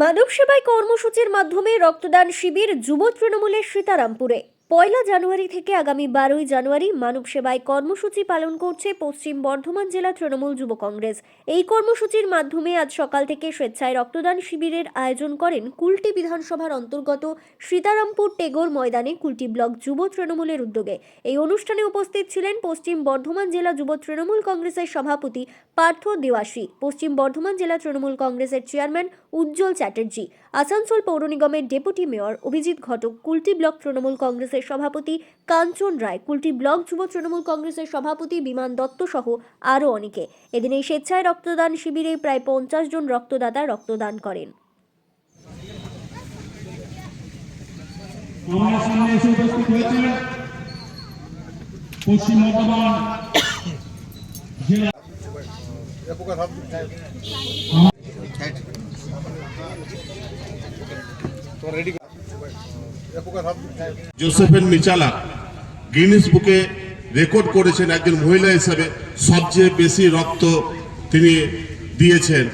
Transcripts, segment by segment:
মানব সেবায় কর্মসূচির মাধ্যমে রক্তদান শিবির যুব তৃণমূলের সীতারামপুরে। পয়লা জানুয়ারি থেকে আগামী বারোই জানুয়ারি মানব সেবায় কর্মসূচি পালন করছে পশ্চিম বর্ধমান জেলা তৃণমূল যুব কংগ্রেস। এই কর্মসূচির মাধ্যমে আজ সকাল থেকে স্বেচ্ছায় রক্তদান শিবিরের আয়োজন করেন কুলটি বিধানসভার অন্তর্গত সীতারামপুর টেগোর ময়দানে কুলটি ব্লক যুব তৃণমূলের উদ্যোগে। এই অনুষ্ঠানে উপস্থিত ছিলেন পশ্চিম বর্ধমান জেলা যুব তৃণমূল কংগ্রেসের সভাপতি পার্থ দেওয়াসী পশ্চিম বর্ধমান জেলা তৃণমূল কংগ্রেসের চেয়ারম্যান উজ্জ্বল চ্যাটার্জি আসানসোল পৌর নিগমের deputy mayor Abhijit Ghatak Kulti block Trinamool কংগ্রেসের সভাপতি কাঞ্চন রায় কুলটি ব্লক যুব তৃণমূল কংগ্রেসের সভাপতি বিমান দত্ত সহ আরও অনেকে। এদিন এই স্বেচ্ছায় রক্তদান শিবিরে প্রায় পঞ্চাশ জন রক্তদাতা রক্তদান করেন। আমার সামনে এসে উপস্থিত হয়েছেন পশ্চিম বর্ধমান জেলা জোসেফেন মিচালা গিনিস বুকে রেকর্ড করেছেন একজন মহিলা হিসেবে। সবচেয়ে বেশি রক্ত তিনি দিয়েছেন।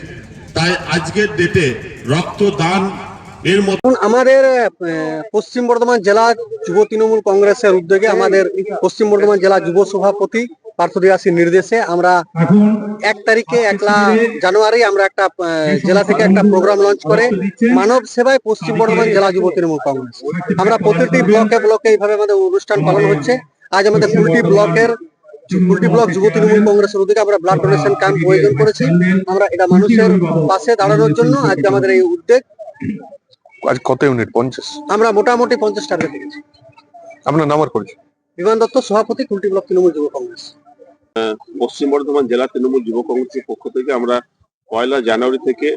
তাই আজকের ডেটে রক্তদান এর মতো এখন আমাদের পশ্চিম বর্ধমান জেলা যুব তৃণমূল কংগ্রেসের উদ্যোগে আমাদের পশ্চিম বর্ধমান জেলা যুব সভাপতি পার্থ নির্দেশে আমরা এক তারিখে একলা জানুয়ারি আমরা একটা জেলা থেকে একটা প্রোগ্রাম লঞ্চ করে মানব সেবায় পশ্চিম বর্ধমান জেলা যুব তৃণমূল কংগ্রেস। আমরা প্রতিটি ব্লকে ব্লকে এইভাবে আমাদের অনুষ্ঠান পালন হচ্ছে। আজ আমাদের কুলটি ব্লকের কুলটি ব্লক যুব তৃণমূল কংগ্রেসের উদ্যোগে আমরা ব্লাড ডোনেশন ক্যাম্প আয়োজন করেছি। আমরা এটা মানুষের পাশে দাঁড়ানোর জন্য আজকে আমাদের এই উদ্যোগ। আজ কত ইউনিট পঞ্চাশ? আমরা মোটামুটি পঞ্চাশ টার্গেট আপনার নাম্বার পরিচয়? বিমান দত্ত সভাপতি কুলটি ব্লক তৃণমূল যুব কংগ্রেস। পশ্চিম বর্ধমান জেলা তৃণমূল যুব কংগ্রেসের পক্ষ থেকে আমরা পয়লা জানুয়ারি থেকে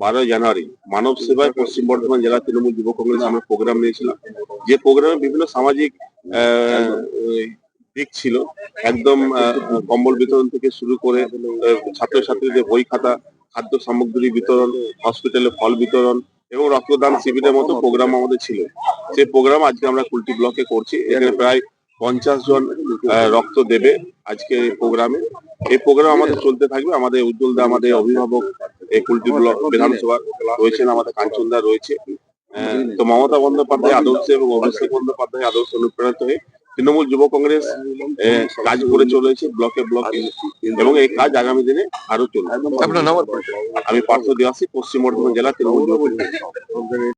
বারোই জানুয়ারি মানব সেবায় পশ্চিম বর্ধমান জেলা তৃণমূল যুব কংগ্রেস আমরা প্রোগ্রাম নিয়েছিলাম। যে প্রোগ্রামে বিভিন্ন সামাজিক দিক ছিল, একদম কম্বল বিতরণ থেকে শুরু করে ছাত্রছাত্রীদের বই খাতা, খাদ্য সামগ্রী বিতরণ হসপিটালে ফল বিতরণ এবং রক্তদান শিবিরের মতো প্রোগ্রাম আমাদের ছিল। সেই প্রোগ্রাম আজকে আমরা কুলটি ব্লকে করছি। এখানে প্রায় পঞ্চাশ জন রক্ত দেবে আজকে এই প্রোগ্রামে। এই প্রোগ্রাম আমাদের চলতে থাকবে। আমাদের উজ্জ্বল দা আমাদের অভিভাবক এই কুলটি ব্লক বিধানসভা রয়েছেন আমাদের কাঞ্চন দা রয়েছে। তো মমতা বন্দ্যোপাধ্যায় আদর্শ এবং অভিষেক বন্দ্যোপাধ্যায় আদর্শ অনুপ্রাণিত হয়ে তৃণমূল যুব কংগ্রেস কাজ করে চলেছে ব্লকে ব্লকে। এবং এই কাজ আগামী দিনে আরও চলবে আমি পার্থ দেওয়াসী পশ্চিম বর্ধমান জেলা তৃণমূল যুব